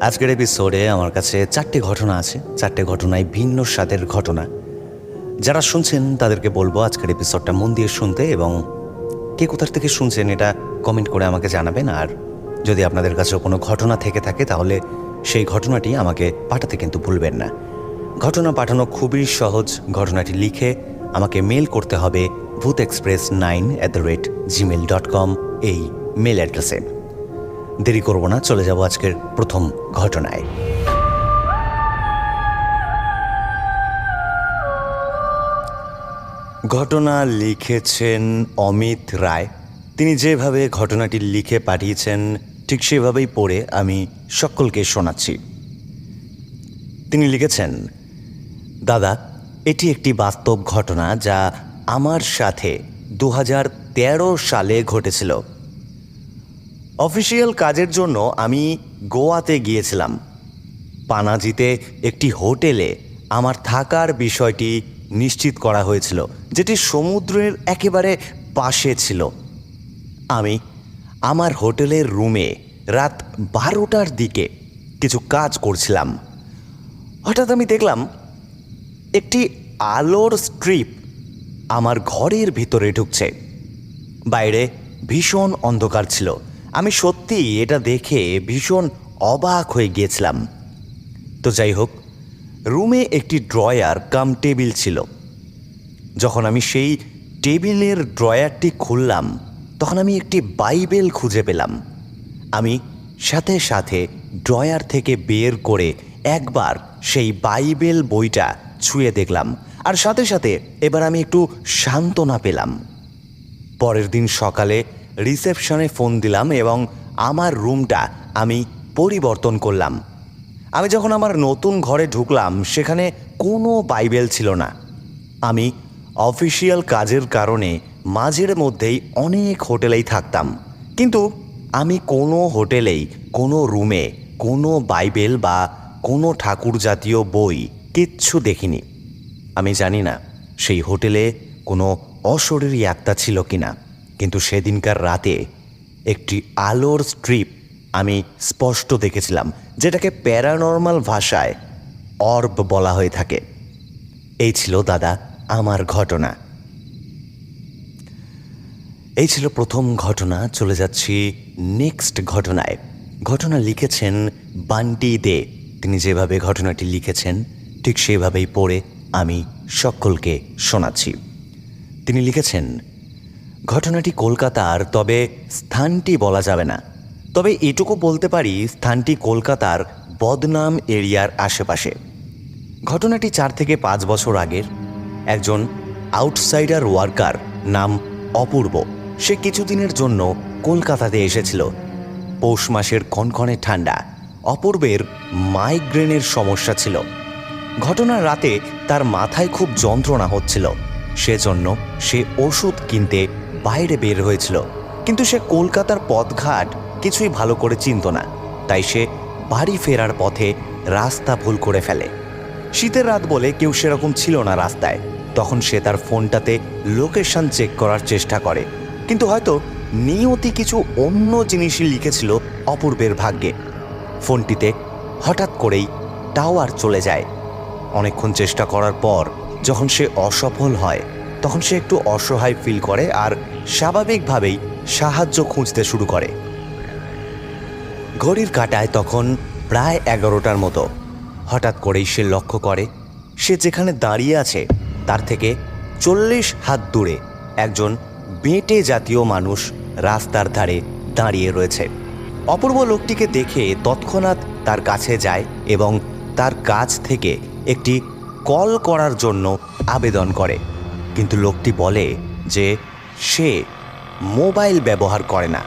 আজকের এপিসোডে আমার কাছে চারটে ঘটনা আছে। চারটে ঘটনায় ভিন্ন স্বাদের ঘটনা। যারা শুনছেন, তাদেরকে বলব আজকের এপিসোডটা মন দিয়ে শুনতে এবং কে কোথার থেকে শুনছেন এটা কমেন্ট করে আমাকে জানাবেন। আর যদি আপনাদের কাছে কোনো ঘটনা থেকে থাকে, তাহলে সেই ঘটনাটি আমাকে পাঠাতে কিন্তু ভুলবেন না। ঘটনা পাঠানো খুবই সহজ। ঘটনাটি লিখে আমাকে মেল করতে হবে Bhoot express nine at the rate Gmail dot com এই মেল অ্যাড্রেসে দেরি করব না, চলে যাব আজকের প্রথম ঘটনায়। ঘটনা লিখেছেন অমিত রায়। তিনি যেভাবে ঘটনাটি লিখে পাঠিয়েছেন, ঠিক সেভাবেই পড়ে আমি সকলকে শোনাচ্ছি। তিনি লিখেছেন, দাদা, এটি একটি বাস্তব ঘটনা যা আমার সাথে দু হাজার তেরো সালে ঘটেছিল। অফিসিয়াল কাজের জন্য আমি গোয়াতে গিয়েছিলাম। পানাজিতে একটি হোটেলে আমার থাকার বিষয়টি নিশ্চিত করা হয়েছিল, যেটি সমুদ্রের একেবারে পাশে ছিল। আমি আমার হোটেলের রুমে রাত বারোটার দিকে কিছু কাজ করছিলাম। হঠাৎ আমি দেখলাম, একটি আলোর স্ট্রিপ আমার ঘরের ভিতরে ঢুকছে। বাইরে ভীষণ অন্ধকার ছিল। আমি সত্যি এটা দেখে ভীষণ অবাক হয়ে গিয়েছিলাম। তো যাই হোক, রুমে একটি ড্রয়ার কাম টেবিল ছিল। যখন আমি সেই টেবিলের ড্রয়ারটি খুললাম, তখন আমি একটি বাইবেল খুঁজে পেলাম। আমি সাথে সাথে ড্রয়ার থেকে বের করে একবার সেই বাইবেল বইটা ছুঁয়ে দেখলাম আর সাথে সাথে এবার আমি একটু সান্ত্বনা পেলাম। পরের দিন সকালে রিসেপশনে ফোন দিলাম এবং আমার রুমটা আমি পরিবর্তন করলাম। আমি যখন আমার নতুন ঘরে ঢুকলাম, সেখানে কোনো বাইবেল ছিল না। আমি অফিসিয়াল কাজের কারণে মাঝের মধ্যেই অনেক হোটেলেই থাকতাম। কিন্তু আমি কোনো হোটেলেই, কোনো রুমে, কোনো বাইবেল বা কোনো ঠাকুর জাতীয় বই কিচ্ছু দেখিনি। আমি জানি না সেই হোটেলে কোনো অশরীরী আত্মা ছিল কিনা। কিন্তু সেদিনকার রাতে একটি আলোর স্ট্রিপ আমি স্পষ্ট দেখেছিলাম, যেটাকে প্যারানর্মাল ভাষায় অর্ব বলা হয়ে থাকে। এই ছিল দাদা, আমার ঘটনা। এই ছিল প্রথম ঘটনা, চলে যাচ্ছি নেক্সট ঘটনায়। ঘটনা লিখেছেন বান্টি দে। তিনি যেভাবে ঘটনাটি লিখেছেন, ঠিক সেভাবেই পড়ে আমি সকলকে শোনাচ্ছি। তিনি লিখেছেন ঘটনাটি কলকাতার, তবে স্থানটি বলা যাবে না। তবে এটুকু বলতে পারি, স্থানটি কলকাতার বদনাম এরিয়ার আশেপাশে। ঘটনাটি চার থেকে পাঁচ বছর আগের। একজন আউটসাইডার ওয়ার্কার নাম অপূর্ব। সে কিছুদিনের জন্য কলকাতাতে এসেছিল। পৌষ মাসের কনকনে ঠান্ডা। অপূর্বের মাইগ্রেনের সমস্যা ছিল। ঘটনার রাতে তার মাথায় খুব যন্ত্রণা হচ্ছিল। সেজন্য সে ওষুধ কিনতে বাইরে বের হয়েছিল। কিন্তু সে কলকাতার পথঘাট কিছুই ভালো করে চিনত না। তাই সে বাড়ি ফেরার পথে রাস্তা ভুল করে ফেলে। শীতের রাত বলে কেউ সেরকম ছিল না রাস্তায়। তখন সে তার ফোনটাতে লোকেশন চেক করার চেষ্টা করে। কিন্তু হয়তো নিয়তি কিছু অন্য জিনিসই লিখেছিল অপূর্বের ভাগ্যে। ফোনটিতে হঠাৎ করেই টাওয়ার চলে যায়। অনেকক্ষণ চেষ্টা করার পর যখন সে অসফল হয়, তখন সে একটু অসহায় ফিল করে আর স্বাভাবিকভাবেই সাহায্য খুঁজতে শুরু করে। ঘড়ির কাটায় তখন প্রায় এগারোটার মতো। হঠাৎ করেই সে লক্ষ্য করে, সে যেখানে দাঁড়িয়ে আছে, তার থেকে চল্লিশ হাত দূরে একজন বেঁটে জাতীয় মানুষ রাস্তার ধারে দাঁড়িয়ে রয়েছে। অপূর্ব লোকটিকে দেখে তৎক্ষণাৎ তার কাছে যায় এবং তার কাছ থেকে একটি কল করার জন্য আবেদন করে। কিন্তু লোকটি বলে যে সে মোবাইল ব্যবহার করে না।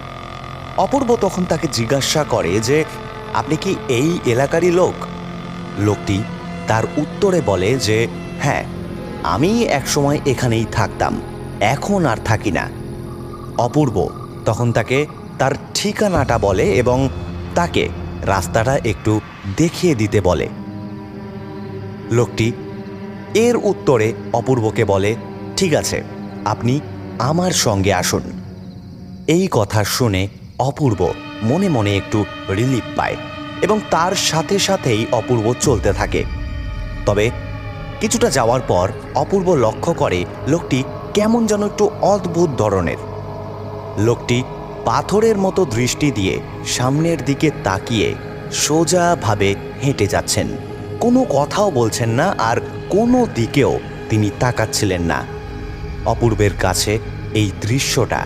অপূর্ব তখন তাকে জিজ্ঞাসা করে যে, আপনি কি এই এলাকারই লোক? লোকটি তার উত্তরে বলে যে হ্যাঁ আমি একসময় এখানেই থাকতাম, এখন আর থাকি না। অপূর্ব তখন তাকে তার ঠিকানাটা বলে এবং তাকে রাস্তাটা একটু দেখিয়ে দিতে বলে। লোকটি এর উত্তরে অপূর্বকে বলে, ঠিক আছে, আপনি আমার সঙ্গে আসুন। এই কথা শুনে অপূর্ব মনে মনে একটু রিলিফ পায় এবং তার সাথে সাথেই অপূর্ব চলতে থাকে। তবে কিছুটা যাওয়ার পর অপূর্ব লক্ষ্য করে লোকটি কেমন যেন একটু অদ্ভুত ধরনের। লোকটি পাথরের মতো দৃষ্টি দিয়ে সামনের দিকে তাকিয়ে সোজাভাবে হেঁটে যাচ্ছেন। কোনো কথাও বলছেন না আর কোনো দিকেও তিনি তাকাচ্ছিলেন না। অপূর্বের কাছে এই দৃশ্যটা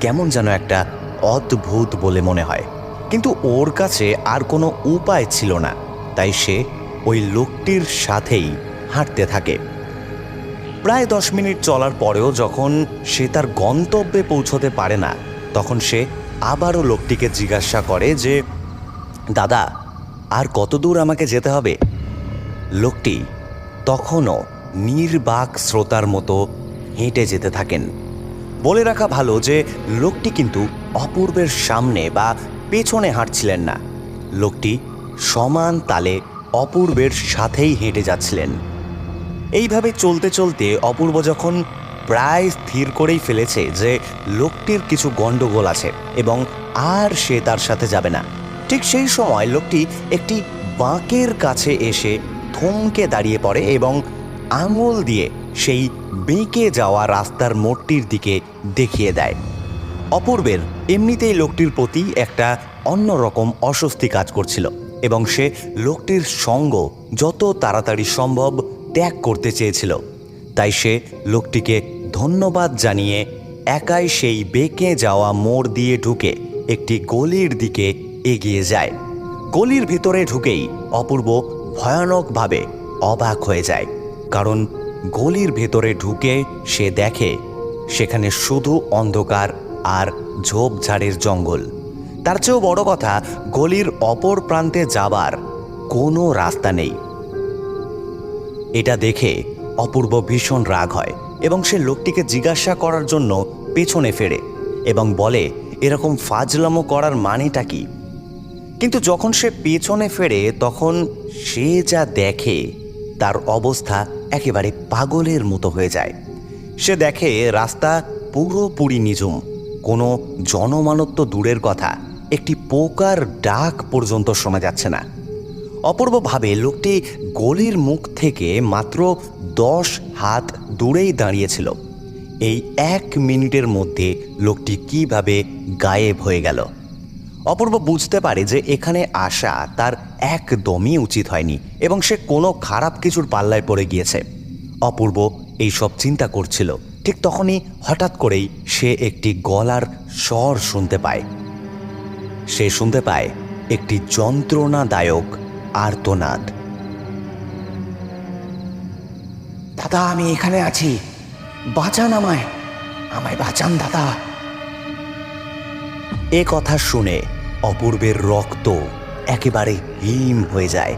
কেমন যেন একটা অদ্ভুত বলে মনে হয়। কিন্তু ওর কাছে আর কোনো উপায় ছিল না, তাই সে ওই লোকটির সাথেই হাঁটতে থাকে। প্রায় দশ মিনিট চলার পরেও যখন সে তার গন্তব্যে পৌঁছতে পারে না, তখন সে আবারও লোকটিকে জিজ্ঞাসা করে যে, দাদা, আর কত দূর আমাকে যেতে হবে? লোকটি তখনও নির্বাক শ্রোতার মতো হেঁটে যেতে থাকেন। বলে রাখা ভালো যে, লোকটি কিন্তু অপূর্বের সামনে বা পেছনে হাঁটছিলেন না। লোকটি সমান তালে অপূর্বের সাথেই হেঁটে যাচ্ছিলেন। এইভাবে চলতে চলতে অপূর্ব যখন প্রায় স্থির করেই ফেলেছে যে, লোকটির কিছু গণ্ডগোল আছে এবং আর সে তার সাথে যাবে না। ঠিক সেই সময় লোকটি একটি বাঁকের কাছে এসে থমকে দাঁড়িয়ে পড়ে এবং আঙুল দিয়ে সেই বেঁকে যাওয়া রাস্তার মোড়টির দিকে দেখিয়ে দেয়। অপূর্বের এমনিতেই লোকটির প্রতি একটা অন্যরকম অস্বস্তি কাজ করছিল এবং সে লোকটির সঙ্গ যত তাড়াতাড়ি সম্ভব ত্যাগ করতে চেয়েছিল। তাই সে লোকটিকে ধন্যবাদ জানিয়ে একাই সেই বেঁকে যাওয়া মোড় দিয়ে ঢুকে একটি গলির দিকে এগিয়ে যায়। গলির ভিতরে ঢুকেই অপূর্ব ভয়ানকভাবে অবাক হয়ে যায়, কারণ গলির ভেতরে ঢুকে সে দেখে সেখানে শুধু অন্ধকার আর ঝোপঝাড়ের জঙ্গল। তার চেয়েও বড় কথা, গলির অপর প্রান্তে যাবার কোনো রাস্তা নেই। এটা দেখে অপূর্ব ভীষণ রাগ হয় এবং সে লোকটিকে জিজ্ঞাসা করার জন্য পেছনে ফেরে এবং বলে, এরকম ফাজলামো করার মানেটা কি? কিন্তু যখন সে পেছনে ফেরে, তখন সে যা দেখে তার অবস্থা একেবারে পাগলের মতো হয়ে যায়। সে দেখে রাস্তা পুরোপুরি নিঝুম। কোনো জনমানব তো দূরের কথা, একটি পোকার ডাক পর্যন্ত শোনা যাচ্ছে না। অপূর্বভাবে লোকটি গলির মুখ থেকে মাত্র দশ হাত দূরেই দাঁড়িয়েছিল। এই এক মিনিটের মধ্যে লোকটি কীভাবে গায়েব হয়ে গেল। অপূর্ব বুঝতে পারে যে এখানে আসা তার একদমই উচিত হয়নি এবং সে কোনো খারাপ কিছুর পাল্লায় পড়ে গিয়েছে। অপূর্ব এই সব চিন্তা করছিল। ঠিক তখনই হঠাৎ করেই সে একটি গলার স্বর শুনতে পায়। সে শুনতে পায় একটি যন্ত্রণাদায়ক আর্তনাদ। দাদা আমি এখানে আছি। বাঁচান আমায়। আমায় বাঁচান দাদা। এ কথা শুনে অপূর্বের রক্ত একেবারে হিম হয়ে যায়।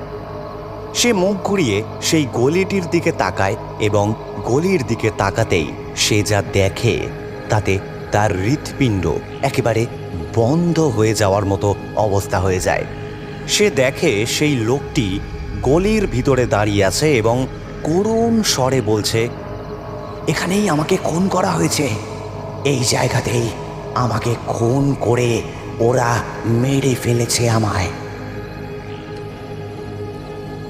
সে মুখ ঘুরিয়ে সেই গলিটির দিকে তাকায় এবং গলির দিকে তাকাতেই সে যা দেখে তাতে তার হৃৎপিণ্ড একেবারে বন্ধ হয়ে যাওয়ার মতো অবস্থা হয়ে যায়। সে দেখে সেই লোকটি গলির ভিতরে দাঁড়িয়ে আছে এবং করুণ স্বরে বলছে, এখানেই আমাকে খুন করা হয়েছে। এই জায়গাতেই আমাকে খুন করে ওরা মেরে ফেলেছে আমায়।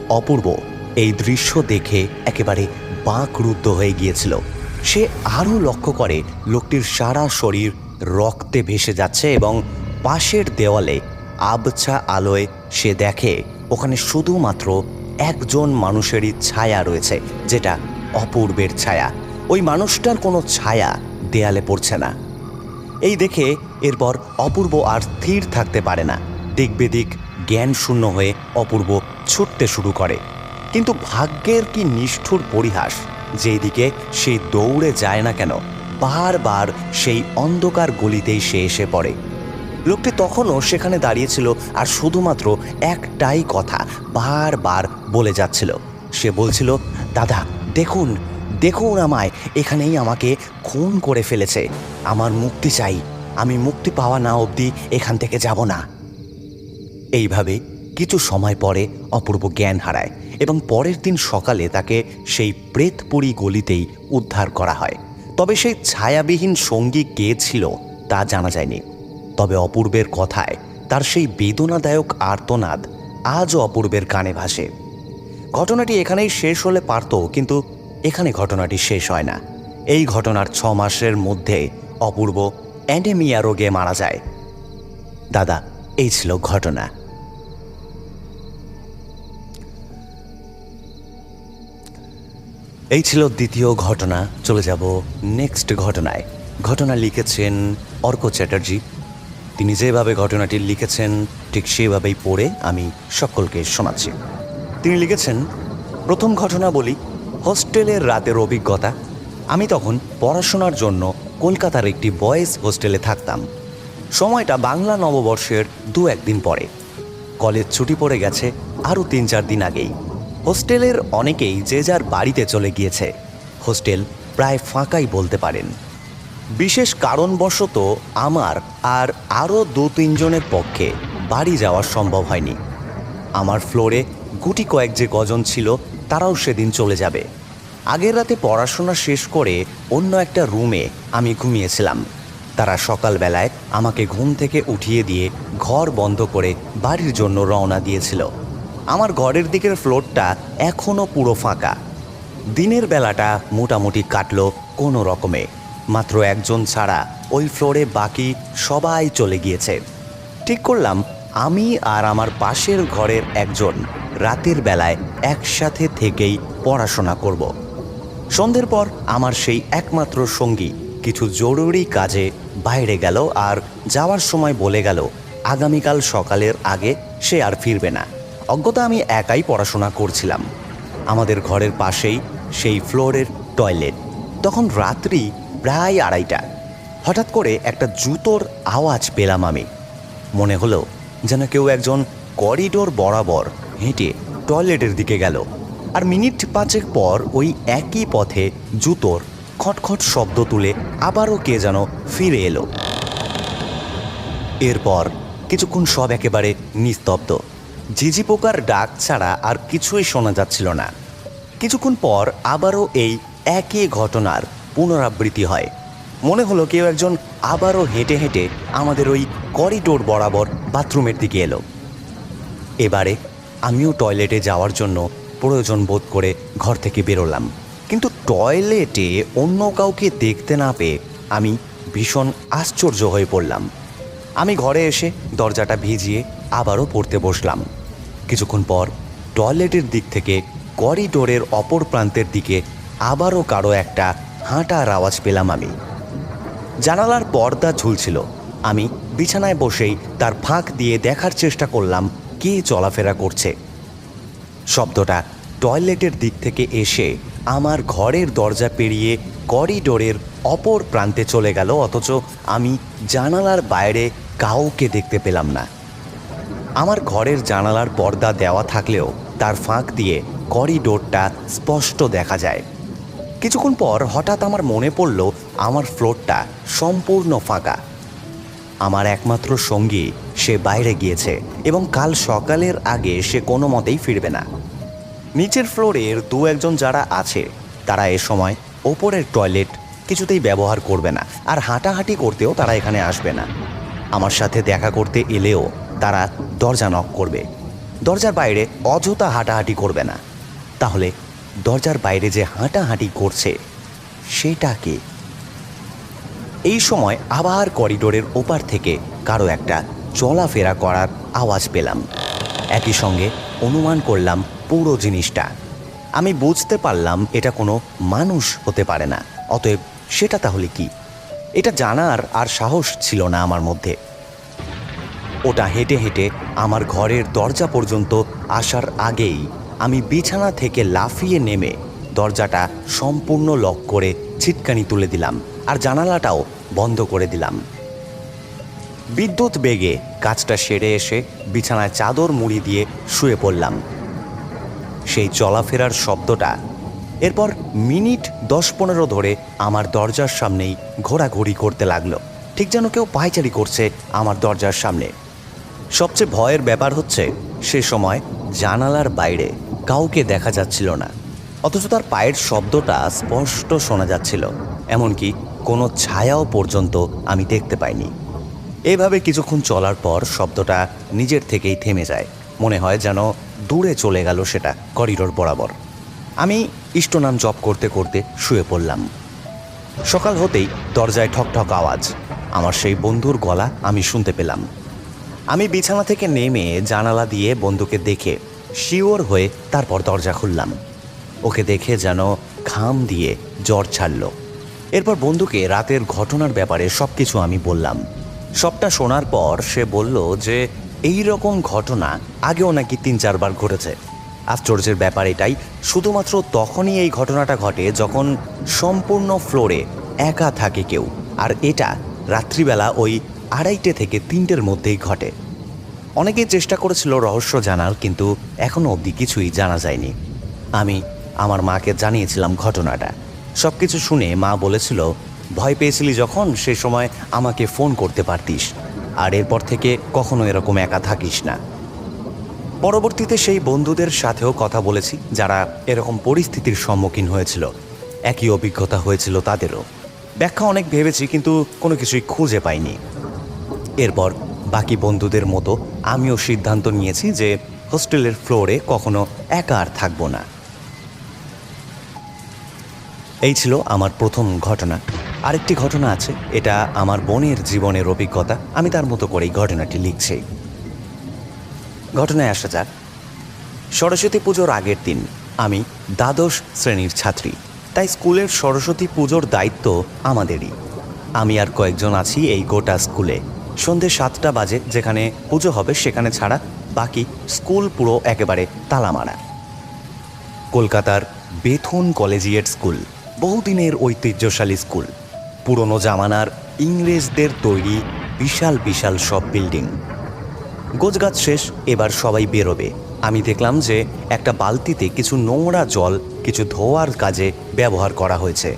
অপূর্ব এই দৃশ্য দেখে একেবারে বাঁকরুদ্ধ হয়ে গিয়েছিল। সে আরও লক্ষ্য করে লোকটির সারা শরীর রক্তে ভেসে যাচ্ছে এবং পাশের দেওয়ালে আবছা আলোয় সে দেখে ওখানে শুধুমাত্র একজন মানুষেরই ছায়া রয়েছে, যেটা অপূর্বের ছায়া। ওই মানুষটার কোনো ছায়া দেয়ালে পড়ছে না। এই দেখে এরপর অপূর্ব আর স্থির থাকতে পারে না। দিক জ্ঞান শূন্য হয়ে অপূর্ব ছুটতে শুরু করে। কিন্তু ভাগ্যের কি নিষ্ঠুর পরিহাস? যেই দিকে সে দৌড়ে যায় না কেন, বারবার সেই অন্ধকার গলিতেই সে এসে পড়ে। লোকটি তখনও সেখানে দাঁড়িয়েছিল আর শুধুমাত্র একটাই কথা বারবার বলে যাচ্ছিল। সে বলছিল, দাদা, দেখুন দেখুন আমায়, এখানেই আমাকে খুন করে ফেলেছে। আমার মুক্তি চাই। আমি মুক্তি পাওয়া না অবধি এখান থেকে যাব না। এইভাবে কিছু সময় পরে অপূর্ব জ্ঞান হারায় এবং পরের দিন সকালে তাকে সেই প্রেতপুরী গলিতেই উদ্ধার করা হয়। তবে সেই ছায়াবিহীন সঙ্গী কে ছিল তা জানা যায়নি। তবে অপূর্বের কথায় তার সেই বেদনাদায়ক আর্তনাদ আজও অপূর্বের কানে ভাসে। ঘটনাটি এখানেই শেষ হলে পারত, কিন্তু এখানে ঘটনাটি শেষ হয় না। এই ঘটনার ছ মাসের মধ্যে অপূর্ব অ্যান্ডেমিয়া রোগে মারা যায়। দাদা, এই ছিল ঘটনা। এই ছিল দ্বিতীয় ঘটনা। চলে যাব নেক্সট ঘটনায়। ঘটনা লিখেছেন অর্ক চ্যাটার্জি। তিনি যেভাবে ঘটনাটি লিখেছেন, ঠিক সেভাবেই পড়ে আমি সকলকে শোনাচ্ছি। তিনি লিখেছেন, প্রথম ঘটনা বলি হোস্টেলের রাতের অভিজ্ঞতা আমি তখন পড়াশোনার জন্য কলকাতার একটি বয়েজ হোস্টেলে থাকতাম। সময়টা বাংলা নববর্ষের দু একদিন পরে। কলেজ ছুটি পড়ে গেছে আরও তিন চার দিন আগেই। হোস্টেলের অনেকেই যে যার বাড়িতে চলে গিয়েছে। হোস্টেল প্রায় ফাঁকাই বলতে পারেন। বিশেষ কারণবশত আমার আর আরও দু তিনজনের পক্ষে বাড়ি যাওয়া সম্ভব হয়নি। আমার ফ্লোরে গুটি কয়েক যে গজন ছিল, তারাও সেদিন চলে যাবে। আগের রাতে পড়াশোনা শেষ করে অন্য একটা রুমে আমি ঘুমিয়েছিলাম। তারা সকালবেলায় আমাকে ঘুম থেকে উঠিয়ে দিয়ে ঘর বন্ধ করে বাড়ির জন্য রওনা দিয়েছিল। আমার ঘরের দিকের ফ্লোরটা এখনও পুরো ফাঁকা। দিনের বেলাটা মোটামুটি কাটলো কোনো রকমে। মাত্র একজন ছাড়া ওই ফ্লোরে বাকি সবাই চলে গিয়েছে। ঠিক করলাম, আমি আর আমার পাশের ঘরের একজন রাতের বেলায় একসাথে থেকেই পড়াশোনা করব। সন্ধ্যের পর আমার সেই একমাত্র সঙ্গী কিছু জরুরি কাজে বাইরে গেল আর যাওয়ার সময় বলে গেল, আগামীকাল সকালের আগে সে আর ফিরবে না। অজ্ঞতা আমি একাই পড়াশোনা করছিলাম। আমাদের ঘরের পাশেই সেই ফ্লোরের টয়লেট। তখন রাত্রি প্রায় আড়াইটা। হঠাৎ করে একটা জুতোর আওয়াজ পেলাম আমি। মনে হলো যেন কেউ একজন করিডোর বরাবর হেঁটে টয়লেটের দিকে গেল। আর মিনিট পাঁচেক পর ওই একই পথে জুতোর খটখট শব্দ তুলে আবারও কে যেন ফিরে এলো। এরপর কিছুক্ষণ সব একেবারে নিস্তব্ধ। ঝিঝি পোকার ডাক ছাড়া আর কিছুই শোনা যাচ্ছিল না। কিছুক্ষণ পর আবারও এই একই ঘটনার পুনরাবৃত্তি হয়। মনে হলো কেউ একজন আবারও হেঁটে হেঁটে আমাদের ওই করিডোর বরাবর বাথরুমের দিকে এলো। এবারে আমিও টয়লেটে যাওয়ার জন্য প্রয়োজন বোধ করে ঘর থেকে বেরোলাম। কিন্তু টয়লেটে অন্য কাউকে দেখতে না পেয়ে আমি ভীষণ আশ্চর্য হয়ে পড়লাম। আমি ঘরে এসে দরজাটা ভিজিয়ে আবারও পড়তে বসলাম। কিছুক্ষণ পর টয়লেটের দিক থেকে করিডোরের অপর প্রান্তের দিকে আবারও কারও একটা হাঁটার আওয়াজ পেলাম আমি। জানালার পর্দা ঝুলছিল। আমি বিছানায় বসেই তার ফাঁক দিয়ে দেখার চেষ্টা করলাম কে চলাফেরা করছে। শব্দটা টয়লেটের দিক থেকে এসে আমার ঘরের দরজা পেরিয়ে করিডোরের অপর প্রান্তে চলে গেল, অথচ আমি জানালার বাইরে কাউকে দেখতে পেলাম না। আমার ঘরের জানালার পর্দা দেওয়া থাকলেও তার ফাঁক দিয়ে করিডোরটা স্পষ্ট দেখা যায়। কিছুক্ষণ পর হঠাৎ আমার মনে পড়ল, আমার ফ্লোরটা সম্পূর্ণ ফাঁকা। আমার একমাত্র সঙ্গী, সে বাইরে গিয়েছে এবং কাল সকালের আগে সে কোনো মতেই ফিরবে না। নিচের ফ্লোরের দু একজন যারা আছে, তারা এ সময় ওপরের টয়লেট কিছুতেই ব্যবহার করবে না আর হাঁটাহাঁটি করতেও তারা এখানে আসবে না। আমার সাথে দেখা করতে এলেও তারা দরজা নক করবে। দরজার বাইরে অযথা হাঁটাহাঁটি করবে না। তাহলে দরজার বাইরে যে হাঁটাহাঁটি করছে, সেটা কি? এই সময় আবার করিডোরের ওপার থেকে কারও একটা চলাফেরা করার আওয়াজ পেলাম। একই সঙ্গে অনুমান করলাম পুরো জিনিসটা। আমি বুঝতে পারলাম এটা কোনো মানুষ হতে পারে না। অতএব সেটা তাহলে কি? এটা জানার আর সাহস ছিল না আমার মধ্যে। ওটা হেঁটে হেঁটে আমার ঘরের দরজা পর্যন্ত আসার আগেই আমি বিছানা থেকে লাফিয়ে নেমে দরজাটা সম্পূর্ণ লক করে ছিটকানি তুলে দিলাম। আর জানালাটাও বন্ধ করে দিলাম। বিদ্যুৎ বেগে কাজটা সেরে এসে বিছানায় চাদর মুড়ি দিয়ে শুয়ে পড়লাম। সেই চলাফেরার শব্দটা এরপর মিনিট দশ পনেরো ধরে আমার দরজার সামনেই ঘোরাঘুরি করতে লাগল। ঠিক যেন কেউ পায়চারি করছে আমার দরজার সামনে। সবচেয়ে ভয়ের ব্যাপার হচ্ছে, সে সময় জানালার বাইরে কাউকে দেখা যাচ্ছিল না। অথচ তার পায়ের শব্দটা স্পষ্ট শোনা যাচ্ছিল। এমনকি কোনো ছায়াও পর্যন্ত আমি দেখতে পাইনি। এভাবে কিছুক্ষণ চলার পর শব্দটা নিজের থেকেই থেমে যায়। মনে হয় যেন দূরে চলে গেল সেটা, করিডোর বরাবর। আমি ইষ্টনাম জপ করতে করতে শুয়ে পড়লাম। সকাল হতেই দরজায় ঠকঠক আওয়াজ। আমার সেই বন্ধুর গলা আমি শুনতে পেলাম। আমি বিছানা থেকে নেমে জানালা দিয়ে বন্ধুকে দেখে শিওর হয়ে তারপর দরজা খুললাম। ওকে দেখে যেন ঘাম দিয়ে জ্বর ছাড়ল। এরপর বন্ধুকে রাতের ঘটনার ব্যাপারে সব কিছু আমি বললাম। সবটা শোনার পর সে বলল যে, এই রকম ঘটনা আগেও নাকি তিন চারবার ঘটেছে। আশ্চর্যের ব্যাপার এটাই, শুধুমাত্র তখনই এই ঘটনাটা ঘটে যখন সম্পূর্ণ ফ্লোরে একা থাকে কেউ, আর এটা রাত্রিবেলা ওই আড়াইটে থেকে তিনটের মধ্যেই ঘটে। অনেকেই চেষ্টা করেছিল রহস্য জানার, কিন্তু এখনও অবধি কিছুই জানা যায়নি। আমি আমার মাকে জানিয়েছিলাম ঘটনাটা। সব কিছু শুনে মা বলেছিল, ভয় পেয়েছিলি যখন, সে সময় আমাকে ফোন করতে পারতিস। আর এরপর থেকে কখনো এরকম একা থাকিস না। পরবর্তীতে সেই বন্ধুদের সাথেও কথা বলেছি, যারা এরকম পরিস্থিতির সম্মুখীন হয়েছিল। একই অভিজ্ঞতা হয়েছিল তাদেরও। ব্যাখ্যা অনেক ভেবেছি, কিন্তু কোনো কিছুই খুঁজে পাইনি। এরপর বাকি বন্ধুদের মতো আমিও সিদ্ধান্ত নিয়েছি যে হোস্টেলের ফ্লোরে কখনো একা আর থাকব না। এই ছিল আমার প্রথম ঘটনা। আরেকটি ঘটনা আছে, এটা আমার বোনের জীবনের অভিজ্ঞতা। আমি তার মতো করেই ঘটনাটি লিখছি। ঘটনায় আসা যাক। সরস্বতী পুজোর আগের দিন আমি দ্বাদশ শ্রেণির ছাত্রী, তাই স্কুলের সরস্বতী পুজোর দায়িত্ব আমাদেরই। আমি আর কয়েকজন আছি এই গোটা স্কুলে। সন্ধে সাতটা বাজে, যেখানে পুজো হবে সেখানে ছাড়া বাকি স্কুল পুরো একেবারে তালামারা। কলকাতার বেথুন কলেজিয়েট স্কুল। বহুদিনের ঐতিহ্যশালী স্কুল। পুরনো জামানার ইংরেজদের তৈরি বিশাল বিশাল সব বিল্ডিং। গোছগাছ শেষ, এবার সবাই বেরোবে। আমি দেখলাম যে একটা বালতিতে কিছু নোংরা জল, কিছু ধোয়ার কাজে ব্যবহার করা হয়েছে।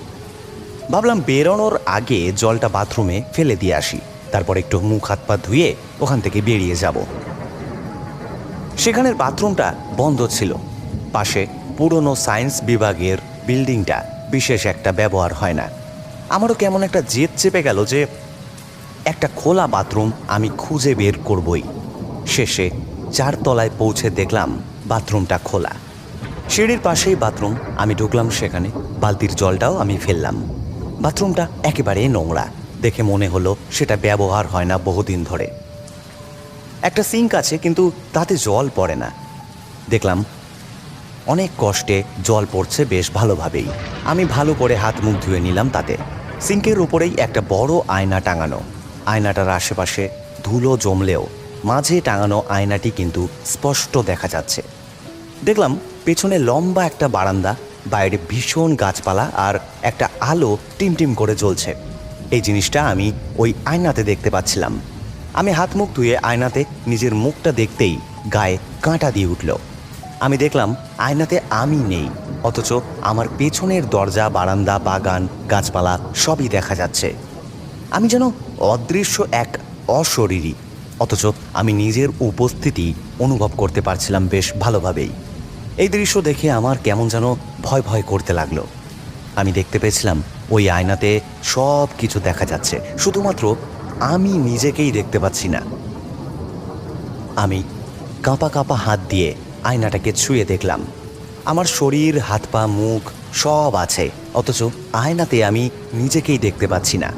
ভাবলাম বেরোনোর আগে জলটা বাথরুমে ফেলে দিয়ে আসি, তারপর একটু মুখ হাত পা ধুয়ে ওখান থেকে বেরিয়ে যাব। সেখানের বাথরুমটা বন্ধ ছিল। পাশে পুরনো সায়েন্স বিভাগের বিল্ডিংটা। বিশেষ একটা ব্যবহার হয় না। আমারও কেমন একটা জেদ চেপে গেল যে একটা খোলা বাথরুম আমি খুঁজে বের করবই। শেষে চার তলায় পৌঁছে দেখলাম বাথরুমটা খোলা। সিঁড়ির পাশেই বাথরুম, আমি ঢুকলাম সেখানে, বালতির জলটাও আমি ফেললাম। বাথরুমটা একেবারে নোংরা, দেখে মনে হলো সেটা ব্যবহার হয় না বহুদিন ধরে। একটা সিঙ্ক আছে, কিন্তু তাতে জল পড়ে না। দেখলাম অনেক কষ্টে জল পড়ছে বেশ ভালোভাবেই। আমি ভালো করে হাত মুখ ধুয়ে নিলাম তাতে। সিঙ্কের উপরেই একটা বড় আয়না টাঙানো। আয়নাটার আশেপাশে ধুলো জমলেও মাঝে টাঙানো আয়নাটি কিন্তু স্পষ্ট দেখা যাচ্ছে। দেখলাম পেছনে লম্বা একটা বারান্দা, বাইরে ভীষণ গাছপালা আর একটা আলো টিমটিম করে জ্বলছে। এই জিনিসটা আমি ওই আয়নাতে দেখতে পাচ্ছিলাম। আমি হাত মুখ ধুয়ে আয়নাতে নিজের মুখটা দেখতেই গায়ে কাঁটা দিয়ে উঠল। আমি দেখলাম আয়নাতে আমি নেই, অথচ আমার পেছনের দরজা, বারান্দা, বাগান, গাছপালা সবই দেখা যাচ্ছে। আমি যেন অদৃশ্য এক অশরীরী, অথচ আমি নিজের উপস্থিতি অনুভব করতে পারছিলাম বেশ ভালোভাবেই। এই দৃশ্য দেখে আমার কেমন যেন ভয় ভয় করতে লাগল। আমি দেখতে পেয়েছিলাম ওই আয়নাতে সব কিছু দেখা যাচ্ছে, শুধুমাত্র আমি নিজেকেই দেখতে পাচ্ছি না। আমি কাঁপা কাঁপা হাত দিয়ে আয়নাটাকে ছুঁয়ে দেখলাম। আমার শরীর, হাত পা, মুখ সব আছে, অথচ আয়নাতে আমি নিজেকেই দেখতে পাচ্ছি না।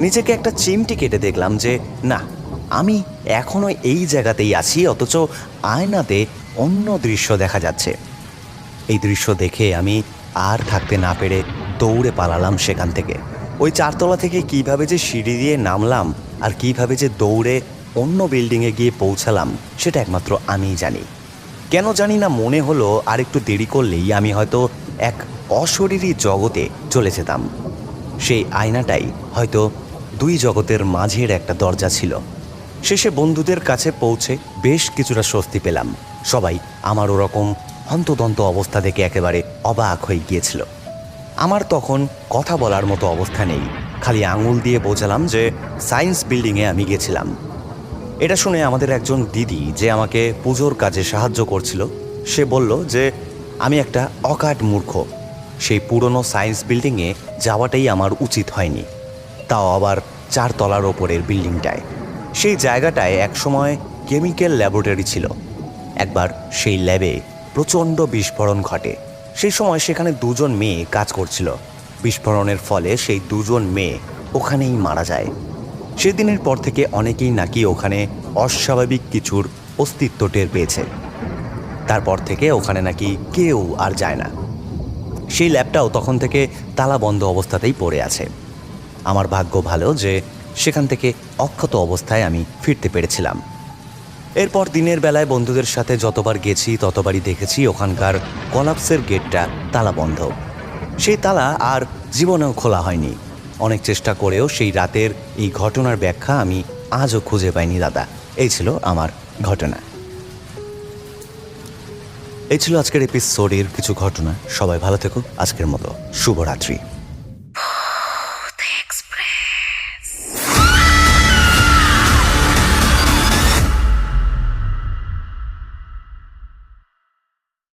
নিজেকে একটা চিমটি কেটে দেখলাম যে, না, আমি এখনও এই জায়গাতেই আছি, অথচ আয়নাতে অন্য দৃশ্য দেখা যাচ্ছে। এই দৃশ্য দেখে আমি আর থাকতে না পেরে দৌড়ে পালালাম সেখান থেকে। ওই চারতলা থেকে কীভাবে যে সিঁড়ি দিয়ে নামলাম আর কীভাবে যে দৌড়ে অন্য বিল্ডিংয়ে গিয়ে পৌঁছালাম, সেটা একমাত্র আমিই জানি। কেন জানি না মনে হলো আর একটু দেরি করলেই আমি হয়তো এক অশরীরী জগতে চলে যেতাম। সেই আয়নাটাই হয়তো দুই জগতের মাঝের একটা দরজা ছিল। শেষে বন্ধুদের কাছে পৌঁছে বেশ কিছুটা স্বস্তি পেলাম। সবাই আমার ওরকম হন্তদন্ত অবস্থা দেখে একেবারে অবাক হয়ে গিয়েছিল। আমার তখন কথা বলার মতো অবস্থা নেই। খালি আঙুল দিয়ে বোঝালাম যে সায়েন্স বিল্ডিংয়ে আমি গেছিলাম। এটা শুনে আমাদের একজন দিদি যে আমাকে পুজোর কাজে সাহায্য করছিল, সে বলল যে, আমি একটা অকাট মূর্খ। সেই পুরনো সায়েন্স বিল্ডিংয়ে যাওয়াটাই আমার উচিত হয়নি। তাও আবার চার তলার ওপরের বিল্ডিংটায় সেই জায়গাটায় একসময় কেমিক্যাল ল্যাবরেটরি ছিল। একবার সেই ল্যাবে প্রচণ্ড বিস্ফোরণ ঘটে। সেই সময় সেখানে দুজন মেয়ে কাজ করছিল। বিস্ফোরণের ফলে সেই দুজন মেয়ে ওখানেই মারা যায়। সেদিনের পর থেকে অনেকেই নাকি ওখানে অস্বাভাবিক কিছুর অস্তিত্ব টের পেয়েছে। তারপর থেকে ওখানে নাকি কেউ আর যায় না। সেই ল্যাবটাও তখন থেকে তালা বন্ধ অবস্থাতেই পড়ে আছে। আমার ভাগ্য ভালো যে সেখান থেকে অক্ষত অবস্থায় আমি ফিরতে পেরেছিলাম। এরপর দিনের বেলায় বন্ধুদের সাথে যতবার গেছি, ততবারই দেখেছি ওখানকার কলাপসের গেটটা তালা বন্ধ সেই তালা আর জীবনেও খোলা হয়নি। অনেক চেষ্টা করেও সেই রাতের এই ঘটনার ব্যাখ্যা আমি আজও খুঁজে পাইনি, দাদা। এই ছিল আমার ঘটনা। এই ছিল আজকের এপিসোডের কিছু ঘটনা। সবাই ভালো থেকো। আজকের মতো শুভরাত্রি।